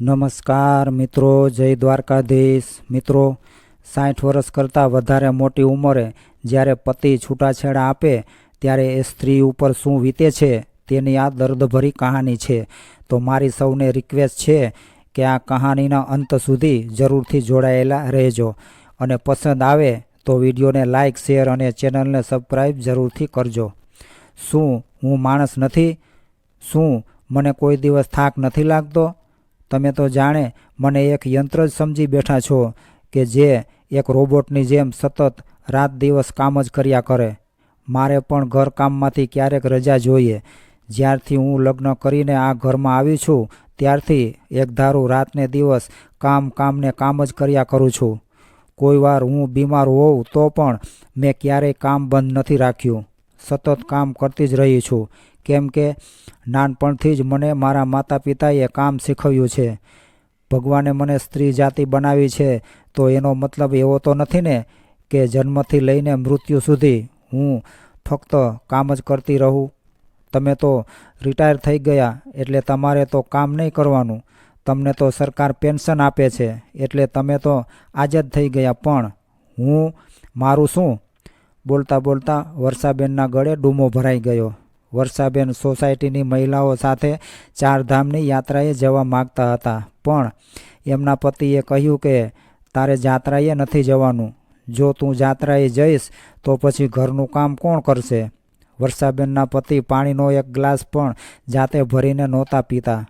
નમસ્કાર મિત્રો, જય દ્વારકાધીશ. મિત્રો, સાઠ વર્ષ કરતાં વધારે મોટી ઉંમરે જ્યારે પતિ છૂટાછેડા આપે, ત્યારે એ સ્ત્રી ઉપર શું વીતે છે તેની આ દર્દભરી કહાની છે. તો મારી સૌને રિક્વેસ્ટ છે કે આ કહાનીના અંત સુધી જરૂરથી જોડાયેલા રહેજો. અને પસંદ આવે તો વિડીયોને લાઇક શેર અને ચેનલને સબસ્ક્રાઈબ જરૂરથી કરજો. શું હું માણસ નથી? શું મને કોઈ દિવસ થાક નથી લાગતો? તમે તો જાણે મને એક યંત્ર જ સમજી બેઠા છો કે જે એક રોબોટની જેમ સતત રાત દિવસ કામ જ કર્યા કરે. મારે પણ ઘરકામમાંથી ક્યારેક રજા જોઈએ. જ્યારથી હું લગ્ન કરીને આ ઘરમાં આવી છું, ત્યારથી એક ધારું રાતને દિવસ કામ કામને કામ જ કર્યા કરું છું. કોઈ વાર હું બીમાર હોઉં તો પણ મેં ક્યારેય કામ બંધ નથી રાખ્યું. સતત કામ કરતી જ રહી છું. કેમ કે નાનપણથી જ મને મારા માતા પિતાએ કામ શીખવ્યું છે. ભગવાને મને સ્ત્રી જાતિ બનાવી છે, તો એનો મતલબ એવો તો નથી ને કે જન્મથી લઈને મૃત્યુ સુધી હું ફક્ત કામ જ કરતી રહું. તમે તો રિટાયર થઈ ગયા, એટલે તમારે તો કામ નહીં કરવાનું. તમને તો સરકાર પેન્શન આપે છે, એટલે તમે તો આઝાદ થઈ ગયા, પણ હું મારું શું? બોલતા બોલતા વર્ષાબેનના ગળે ડૂમો ભરાઈ ગયો. વર્ષાબેન સોસાયટીની મહિલાઓ સાથે ચારધામની યાત્રાએ જવા માગતા હતા. પણ એમના પતિએ કહ્યું કે, તારે જાત્રાએ નથી જવાનું. જો તું જાત્રાએ જઈશ, તો પછી ઘરનું કામ કોણ કરશે? વર્ષાબેનના પતિ પાણીનો એક ગ્લાસ પણ જાતે ભરીને નહોતા પીતા.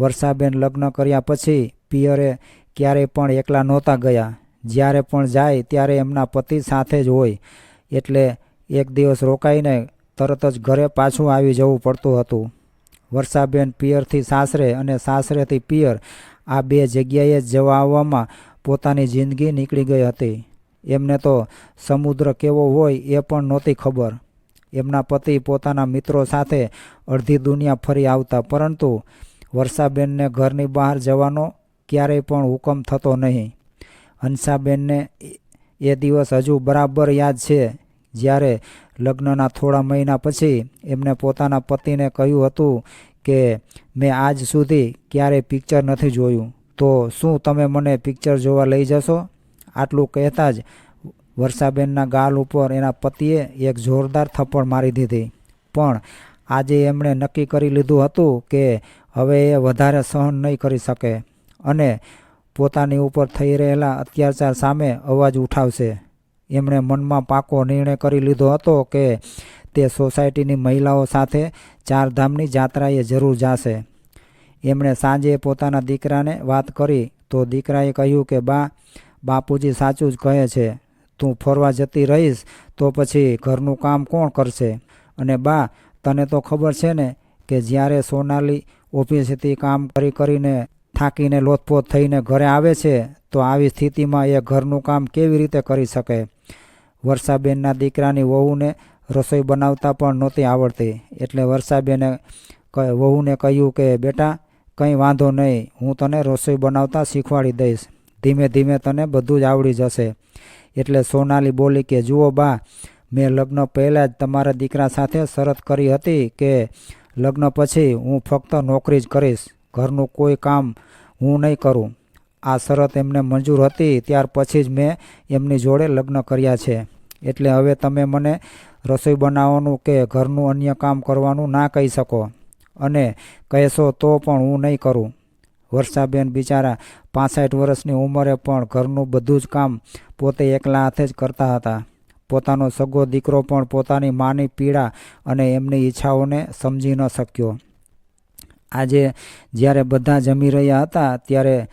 વર્ષાબેન લગ્ન કર્યા પછી પિયરે ક્યારેય પણ એકલા નહોતા ગયા. જ્યારે પણ જાય ત્યારે એમના પતિ સાથે જ હોય. એટલે એક દિવસ રોકાઈને તરત જ ઘરે પાછું આવી જવું પડતું હતું. વર્ષાબેન પિયરથી સાસરે અને સાસરેથી પિયર આ બે જગ્યાએ જવા આવવામાં પોતાની જિંદગી નીકળી ગઈ હતી. એમને તો સમુદ્ર કેવો હોય એ પણ નહોતી ખબર. એમના પતિ પોતાના મિત્રો સાથે અડધી દુનિયા ફરી આવતા, પરંતુ વર્ષાબેનને ઘરની બહાર જવાનો ક્યારેય પણ હુકમ થતો નહીં. હંસાબેનને એ દિવસ હજુ બરાબર યાદ છે, જ્યારે લગ્નના થોડા મહિના પછી એમને પોતાના પતિને કહ્યું હતું કે, મેં આજ સુધી ક્યારેય પિક્ચર નથી જોયું. તો શું તમે મને પિક્ચર જોવા લઈ જશો? આટલું કહેતા જ વર્ષાબેનના ગાલ ઉપર એના પતિએ એક જોરદાર થપ્પડ મારી દીધી. પણ આજે એમણે નક્કી કરી લીધું હતું કે હવે એ વધારે સહન નહીં કરી શકે અને પોતાની ઉપર થઈ રહેલા અત્યાચાર સામે અવાજ ઉઠાવશે. એમણે મનમાં પાકો નિર્ણય કરી લીધો હતો કે તે સોસાયટીની મહિલાઓ સાથે ચારધામની જાત્રાએ જરૂર જશે. એમણે સાંજે પોતાના દીકરાને વાત કરી તો દીકરાએ કહ્યું કે, બા, બાપુજી સાચું જ કહે છે. તું ફરવા જતી રહીશ તો પછી ઘરનું કામ કોણ કરશે? અને બા, તને તો ખબર છે ને કે જ્યારે સોનાલી ઓફિસેથી કામ કરી કરીને થાકીને લોથપોથ થઈને ઘરે આવે છે, તો આવી સ્થિતિમાં એ ઘરનું કામ કેવી રીતે કરી શકે? વર્ષાબેનના દીકરાની વહુને રસોઈ બનાવતા પણ નહોતી આવડતી. એટલે વર્ષાબેને વહુને કહ્યું કે, બેટા, કંઈ વાંધો નહીં, હું તને રસોઈ બનાવતા શીખવાડી દઈશ. ધીમે ધીમે તને બધું જ આવડી જશે. એટલે સોનાલી બોલી કે, જુઓ બા, મેં લગ્ન પહેલાં જ તમારા દીકરા સાથે શરત કરી હતી કે, લગ્ન પછી હું ફક્ત નોકરી જ કરીશ. ઘરનું કોઈ કામ હું નહીં કરું. આ શરત એમને મંજૂર હતી, ત્યાર પછી જ મેં એમની જોડે લગ્ન કર્યા છે. એટલે હવે તમે મને રસોઈ બનાવવાનું કે ઘરનું અન્ય કામ કરવાનું ના કહી શકો. અને કહેશો તો પણ હું નહીં કરું. વર્ષાબેન બિચારા પાસઠ વર્ષની ઉંમરે પણ ઘરનું બધું જ કામ પોતે એકલા હાથે જ કરતા હતા. પોતાનો સગો દીકરો પણ પોતાની માની પીડા અને એમની ઈચ્છાઓને સમજી ન શક્યો. આજે જ્યારે બધા જમી રહ્યા હતા, ત્યારે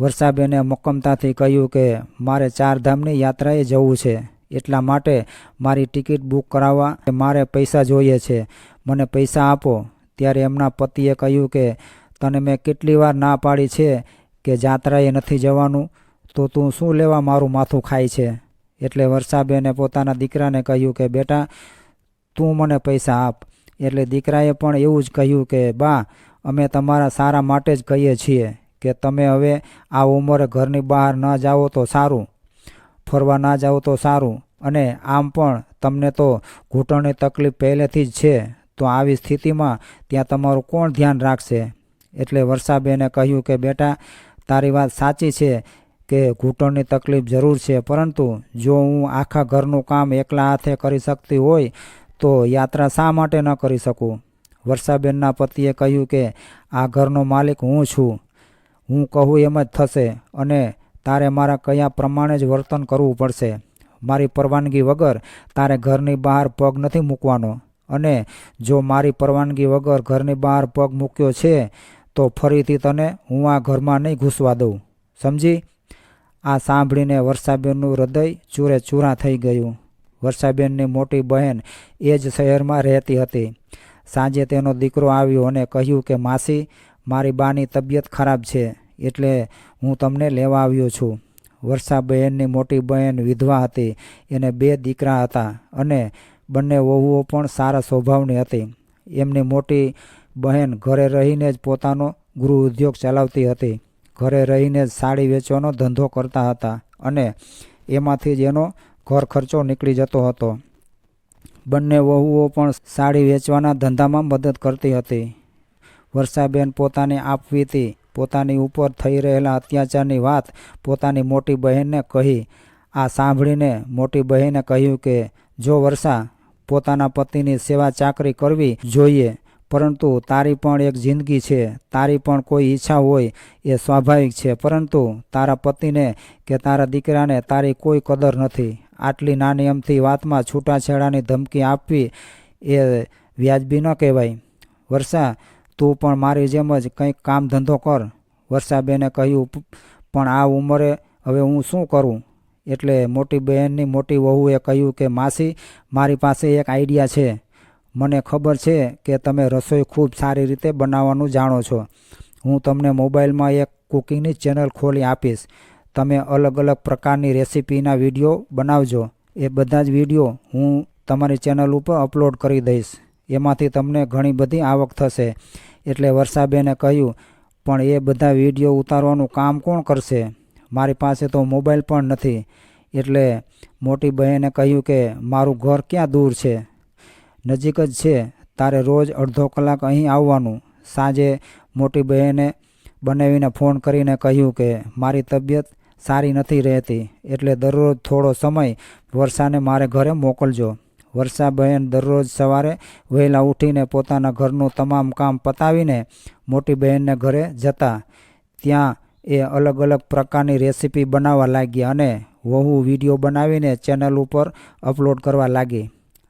વર્ષાબેને મક્કમતાથી કહ્યું કે, મારે ચારધામની યાત્રાએ જવું છે. એટલા માટે મારી ટિકિટ બુક કરાવવા મારે પૈસા જોઈએ છે. મને પૈસા આપો. ત્યારે એમના પતિએ કહ્યું કે, તને મેં કેટલી વાર ના પાડી છે કે જાત્રાએ નથી જવાનું, તો તું શું લેવા મારું માથું ખાય છે? એટલે વર્ષાબેને પોતાના દીકરાને કહ્યું કે, બેટા, તું મને પૈસા આપ. એટલે દીકરાએ પણ એવું જ કહ્યું કે, બા, અમે તમારા સારા માટે જ કહીએ છીએ. કે તમે હવે આ ઉંમરે ઘરની બહાર ન જાઓ તો સારું, ફરવા ના જાઓ તો સારું. અને આમ પણ તમને તો ઘૂંટણની તકલીફ પહેલેથી જ છે, તો આવી સ્થિતિમાં ત્યાં તમારું કોણ ધ્યાન રાખશે? એટલે વર્ષાબેને કહ્યું કે, બેટા, તારી વાત સાચી છે કે ઘૂંટણની તકલીફ જરૂર છે, પરંતુ જો હું આખા ઘરનું કામ એકલા હાથે કરી શકતી હોય, તો યાત્રા શા માટે ન કરી શકું? વર્ષાબેનના પતિએ કહ્યું કે, આ ઘરનો માલિક હું છું. હું કહું એમ જ થશે અને તારે મારા કયા પ્રમાણે જ વર્તન કરવું પડશે? મારી પરવાનગી વગર તારે ઘરની બહાર પગ નથી મૂકવાનો. અને જો મારી પરવાનગી વગર ઘરની બહાર પગ મૂક્યો છે, તો ફરીથી તને હું આ ઘરમાં નહીં ઘૂસવા દઉં. સમજી? આ સાંભળીને વર્ષાબેનનું હૃદય ચૂરે ચૂરા થઈ ગયું. વર્ષાબેનની મોટી બહેન એ જ શહેરમાં રહેતી હતી. સાંજે તેનો દીકરો આવ્યો અને કહ્યું કે, માસી મારી બાની તબિયત ખરાબ છે, એટલે હું તમને લેવા આવ્યો છું. વર્ષાબહેનની મોટી બહેન વિધવા હતી, એને બે દીકરા હતા અને બંને વહુઓ પણ સારા સ્વભાવની હતી. એમની મોટી બહેન ઘરે રહીને જ પોતાનો ગૃહ ઉદ્યોગ ચલાવતી હતી. ઘરે રહીને જ સાડી વેચવાનો ધંધો કરતા હતા અને એમાંથી જ એનો ઘર ખર્ચો નીકળી જતો હતો. બંને વહુઓ પણ સાડી વેચવાના ધંધામાં મદદ કરતી હતી. વર્ષાબેન આપવી હતી. પોતાની ઉપર થઈ રહેલા અત્યાચારની વાત પોતાની મોટી બહેનને કહી. આ સાંભળીને મોટી બહેને કહ્યું કે, જો વર્ષા, પોતાના પતિની સેવા ચાકરી કરવી જોઈએ, પરંતુ તારી પણ એક જિંદગી છે, તારી પણ કોઈ ઈચ્છા હોય, એ સ્વાભાવિક છે, પરંતુ તારા પતિને કે તારા દીકરાને તારી કોઈ કદર નથી. આટલી નાની અમથી વાતમાં છૂટાછેડાની ધમકી આપવી એ વ્યાજબી ન કહેવાય. વર્ષા તું પણ મારી જેમ જ કંઈક કામ ધંધો કર. વર્ષાબેને કહ્યું પણ આ ઉંમરે હવે હું શું કરું? એટલે મોટી બહેનની મોટી વહુએ કહ્યું કે, માસી, મારી પાસે એક આઈડિયા છે. મને ખબર છે કે તમે રસોઈ ખૂબ સારી રીતે બનાવવાનું જાણો છો. હું તમને મોબાઈલમાં એક કુકિંગની ચેનલ ખોલી આપીશ. તમે અલગ અલગ પ્રકારની રેસીપીના વીડિયો બનાવજો. એ બધા જ વીડિયો હું તમારી ચેનલ ઉપર અપલોડ કરી દઈશ. એમાંથી તમને ઘણી બધી આવક થશે. એટલે વર્ષાબેને કહ્યું, પણ એ બધા વીડિયો ઉતારવાનું કામ કોણ કરશે? મારી પાસે તો મોબાઈલ પણ નથી. એટલે મોટી બહેને કહ્યું કે, મારું ઘર ક્યાં દૂર છે? નજીક જ છે. તારે રોજ અડધો કલાક અહીં આવવાનું. સાંજે મોટી બહેને બનાવીને ફોન કરીને કહ્યું કે, મારી તબિયત સારી નથી રહેતી. એટલે દરરોજ થોડો સમય વર્ષાને મારે ઘરે મોકલજો. વર્ષા બહેન દરરોજ સવારે વહેલા ઉઠીને પોતાના ઘરનું તમામ કામ પતાવીને મોટી બહેનને ઘરે જતા. ત્યાં એ અલગ અલગ પ્રકારની રેસીપી બનાવવા લાગી અને વહુ વીડિયો બનાવીને ચેનલ ઉપર અપલોડ કરવા લાગી.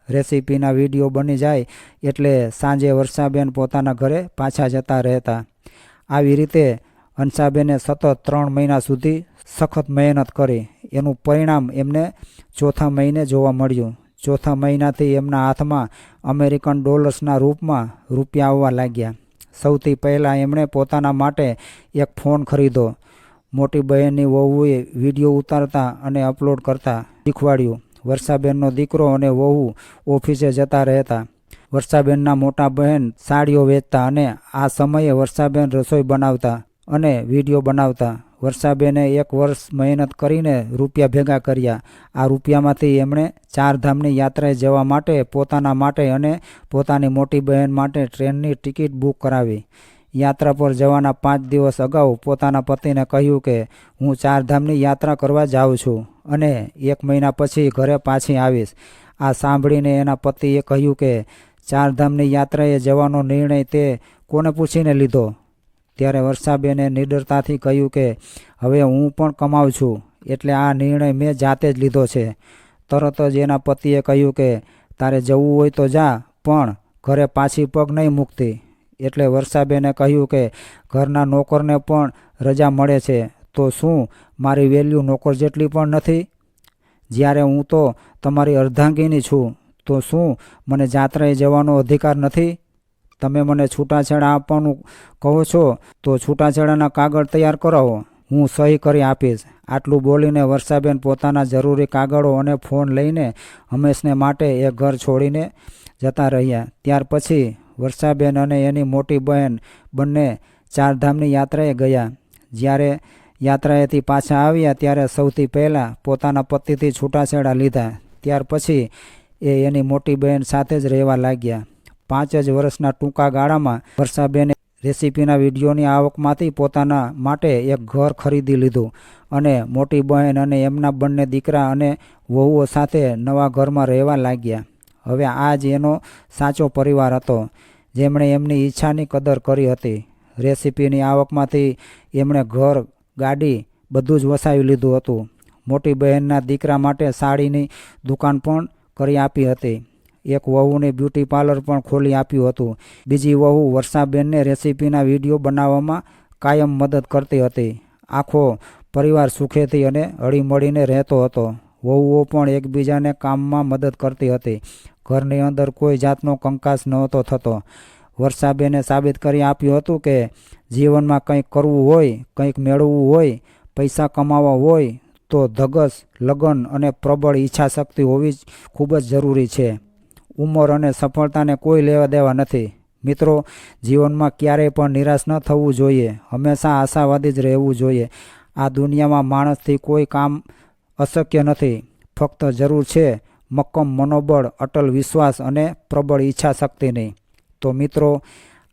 રેસીપીના વીડિયો બની જાય એટલે સાંજે વર્ષાબેન પોતાના ઘરે પાછા જતા રહેતા. આવી રીતે હંસાબેને સતત ત્રણ મહિના સુધી સખત મહેનત કરી. એનું પરિણામ એમને ચોથા મહિને જોવા મળ્યું. ચોથા મહિનાથી એમના હાથમાં અમેરિકન ડોલર્સના રૂપમાં રૂપિયા આવવા લાગ્યા. સૌથી પહેલાં એમણે પોતાના માટે એક ફોન ખરીદો મોટી બહેનની વહુએ વીડિયો ઉતારતા અને અપલોડ કરતા શીખવાડ્યું. વર્ષાબેનનો દીકરો અને વહુ ઓફિસે જતા રહેતા. વર્ષાબેનના મોટા બહેન સાડીઓ વેચતા અને આ સમયે વર્ષાબેન રસોઈ બનાવતા અને વીડિયો બનાવતા. વર્ષાબેને એક વર્ષ મહેનત કરીને રૂપિયા ભેગા કર્યા. આ રૂપિયામાંથી એમણે ચારધામની યાત્રાએ જવા માટે, પોતાના માટે અને પોતાની મોટી બહેન માટે ટ્રેનની ટિકિટ બુક કરાવી. યાત્રા પર જવાના પાંચ દિવસ અગાઉ પોતાના પતિને કહ્યું કે, હું ચારધામની યાત્રા કરવા જાઉં છું અને એક મહિના પછી ઘરે પાછી આવીશ. આ સાંભળીને એના પતિએ કહ્યું કે, ચારધામની યાત્રાએ જવાનો નિર્ણય તે કોને પૂછીને લીધો? ત્યારે વર્ષાબેને નિડરતાથી કહ્યું કે, હવે હું પણ કમાઉં છું, એટલે આ નિર્ણય મેં જાતે જ લીધો છે. તરત જ એના પતિએ કહ્યું કે, તારે જવું હોય તો જા, પણ ઘરે પાછી પગ નહીં મૂકતી. એટલે વર્ષાબેને કહ્યું કે, ઘરના નોકરને પણ રજા મળે છે, તો શું મારી વેલ્યુ નોકર જેટલી પણ નથી? જ્યારે હું તો તમારી અર્ધાંગીની છું, તો શું મને જાત્રાએ જવાનો અધિકાર નથી? તમે મને છૂટાછેડા આપવાનું કહો છો, તો છૂટાછેડાના કાગળ તૈયાર કરાવો. હું સહી કરી આપીશ. આટલું બોલીને વર્ષાબેન પોતાના જરૂરી કાગળો અને ફોન લઈને હંમેશને માટે એ ઘર છોડીને જતા રહ્યા. ત્યાર પછી વર્ષાબેન અને એની મોટી બહેન બંને ચારધામની યાત્રાએ ગયા. જ્યારે યાત્રાએથી પાછા આવ્યા ત્યારે સૌથી પહેલાં પોતાના પતિથી છૂટાછેડા લીધા. ત્યાર પછી એ એની મોટી બહેન સાથે જ રહેવા લાગ્યા. પાંચ જ વર્ષના ટૂંકા ગાળામાં વર્ષાબેને રેસીપીના વિડીયોની આવકમાંથી પોતાના માટે એક ઘર ખરીદી લીધું અને મોટી બહેન અને એમના બંને દીકરા અને વહુઓ સાથે નવા ઘરમાં રહેવા લાગ્યા. હવે આ જ એનો સાચો પરિવાર હતો. જેમણે એમની ઈચ્છાની કદર કરી હતી. રેસીપીની આવકમાંથી એમણે ઘર, ગાડી બધું જ વસાવી લીધું હતું. મોટી બહેનના દીકરા માટે સાડીની દુકાન પણ કરી આપી હતી. એક વહુને બ્યુટી પાર્લર પણ ખોલી આપ્યું હતું. બીજી વહુ વર્ષાબેનને રેસીપીના વીડિયો બનાવવામાં કાયમ મદદ કરતી હતી. આખો પરિવાર સુખેથી અને હળીમળીને રહેતો હતો. વહુઓ પણ એકબીજાને કામમાં મદદ કરતી હતી. ઘરની અંદર કોઈ જાતનો કંકાસ નહોતો થતો. વર્ષાબેને સાબિત કરી આપ્યું હતું કે જીવનમાં કંઈક કરવું હોય, કંઈક મેળવવું હોય, પૈસા કમાવા હોય, તો ધગસ, લગન અને પ્રબળ ઈચ્છા શક્તિ હોવી જ ખૂબ જ જરૂરી છે. ઉંમર અને સફળતાને કોઈ લેવા દેવા નથી. મિત્રો, જીવનમાં ક્યારેય પણ નિરાશ ન થવું જોઈએ. હંમેશા આશાવાદી જ રહેવું જોઈએ. આ દુનિયામાં માણસથી કોઈ કામ અશક્ય નથી. ફક્ત જરૂર છે મક્કમ મનોબળ, અટલ વિશ્વાસ અને પ્રબળ ઈચ્છા શક્તિની તો મિત્રો,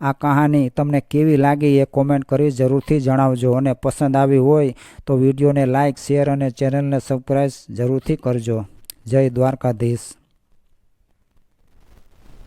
આ કહાની તમને કેવી લાગી એ કોમેન્ટ કરી જરૂરથી જણાવજો અને પસંદ આવી હોય તો વિડીયોને લાઇક શેર અને ચેનલને સબસ્ક્રાઈબ જરૂરથી કરજો. જય દ્વારકાધીશ.